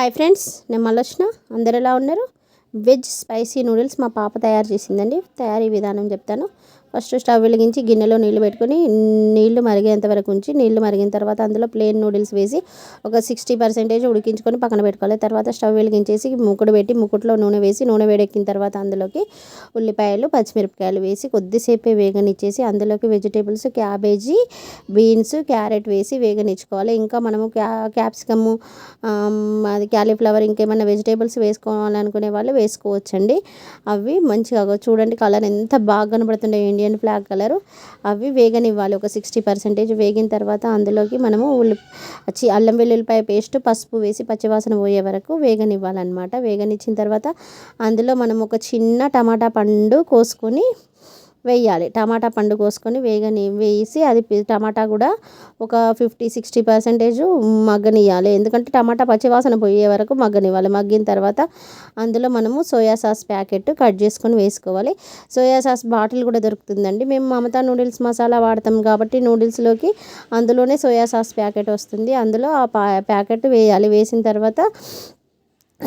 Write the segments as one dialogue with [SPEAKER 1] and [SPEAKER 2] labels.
[SPEAKER 1] Hi friends నేను మళ్ళీ అందరు ఎలా ఉన్నారు? వెజ్ స్పైసీ నూడిల్స్ మా పాప తయారు చేసిందండి. తయారీ విధానం చెప్తాను. ఫస్ట్ స్టవ్ వెలిగించి గిన్నెలో నీళ్ళు పెట్టుకొని నీళ్ళు మరిగేంత వరకు ఉంచి నీళ్ళు మరిగిన తర్వాత అందులో ప్లేన్ నూడిల్స్ వేసి ఒక సిక్స్టీ పర్సెంటేజ్ ఉడికించుకొని పక్కన పెట్టుకోవాలి. తర్వాత స్టవ్ వెలిగించేసి ముక్కుడు పెట్టి ముక్కుట్లో నూనె వేసి నూనె వేడెక్కిన తర్వాత అందులోకి ఉల్లిపాయలు పచ్చిమిరపకాయలు వేసి కొద్దిసేపే వేగనిచ్చేసి అందులోకి వెజిటేబుల్స్ క్యాబేజీ బీన్స్ క్యారెట్ వేసి వేగనిచ్చుకోవాలి. ఇంకా మనము క్యా క్యాప్సికమ్ అది క్యాలీఫ్లవర్ ఇంకేమైనా వెజిటేబుల్స్ వేసుకోవాలనుకునే వాళ్ళు వేసుకోవచ్చండి. అవి మంచిగా చూడండి కలర్ ఎంత బాగా కనబడుతుండే ఇండియన్ ఫ్లాగ్ కలరు. అవి వేగనివ్వాలి. ఒక సిక్స్టీ పర్సెంటేజ్ వేగిన తర్వాత అందులోకి మనము ఉల్లి అల్లం వెల్లుల్లిపాయ పేస్ట్ పసుపు వేసి పచ్చివాసన పోయే వరకు వేగనివ్వాలన్నమాట. వేగనిచ్చిన తర్వాత అందులో మనం ఒక చిన్న టమాటా పండు కోసుకొని వేయాలి. టమాటా పండు కోసుకొని వేగని వేసి అది టమాటా కూడా ఒక ఫిఫ్టీ సిక్స్టీ పర్సెంటేజ్ మగ్గనియాలి ఎందుకంటే టమాటా పచ్చివాసన పోయే వరకు మగ్గనివ్వాలి. మగ్గిన తర్వాత అందులో మనము సోయా సాస్ ప్యాకెట్ కట్ చేసుకొని వేసుకోవాలి. సోయా సాస్ బాటిల్ కూడా దొరుకుతుందండి. మేము మమతా నూడిల్స్ మసాలా వాడతాం కాబట్టి నూడిల్స్లోకి అందులోనే సోయా సాస్ ప్యాకెట్ వస్తుంది. అందులో ఆ ప్యాకెట్ వేయాలి. వేసిన తర్వాత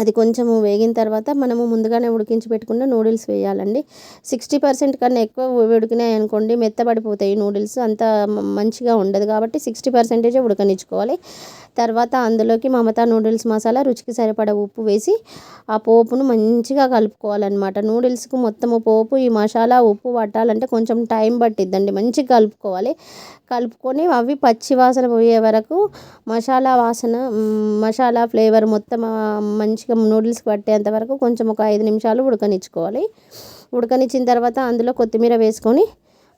[SPEAKER 1] అది కొంచెం వేగిన తర్వాత మనము ముందుగానే ఉడికించి పెట్టుకున్న నూడిల్స్ వేయాలండి. సిక్స్టీ పర్సెంట్ కన్నా ఎక్కువ ఉడికినాయి అనుకోండి మెత్తబడిపోతాయి నూడిల్స్ అంత మంచిగా ఉండదు కాబట్టి సిక్స్టీ పర్సెంటేజే ఉడకనిచ్చుకోవాలి. తర్వాత అందులోకి మమతా నూడిల్స్ మసాలా రుచికి సరిపడ ఉప్పు వేసి ఆ పోపును మంచిగా కలుపుకోవాలన్నమాట. నూడిల్స్కు మొత్తము పోపు ఈ మసాలా ఉప్పు పట్టాలంటే కొంచెం టైం పట్టిద్దండి మంచిగా కలుపుకోవాలి. కలుపుకొని అవి పచ్చి వాసన పోయే వరకు మసాలా వాసన మసాలా ఫ్లేవర్ మొత్తం మంచి మంచిగా నూడిల్స్ పట్టేంత వరకు కొంచెం ఒక ఐదు నిమిషాలు ఉడకనిచ్చుకోవాలి. ఉడకనిచ్చిన తర్వాత అందులో కొత్తిమీర వేసుకొని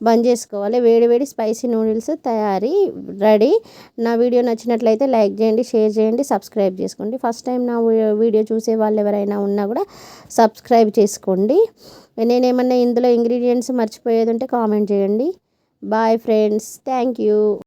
[SPEAKER 1] బంద్ చేసుకోవాలి. వేడివేడి స్పైసీ నూడిల్స్ తయారీ రెడీ. నా వీడియో నచ్చినట్లయితే లైక్ చేయండి షేర్ చేయండి సబ్స్క్రైబ్ చేసుకోండి. ఫస్ట్ టైం నా వీడియో చూసే వాళ్ళు ఎవరైనా ఉన్నా కూడా సబ్స్క్రైబ్ చేసుకోండి. నేనేమన్నా ఇందులో ఇంగ్రీడియంట్స్ మర్చిపోయేది ఉంటే కామెంట్ చేయండి. Bye friends. Thank you.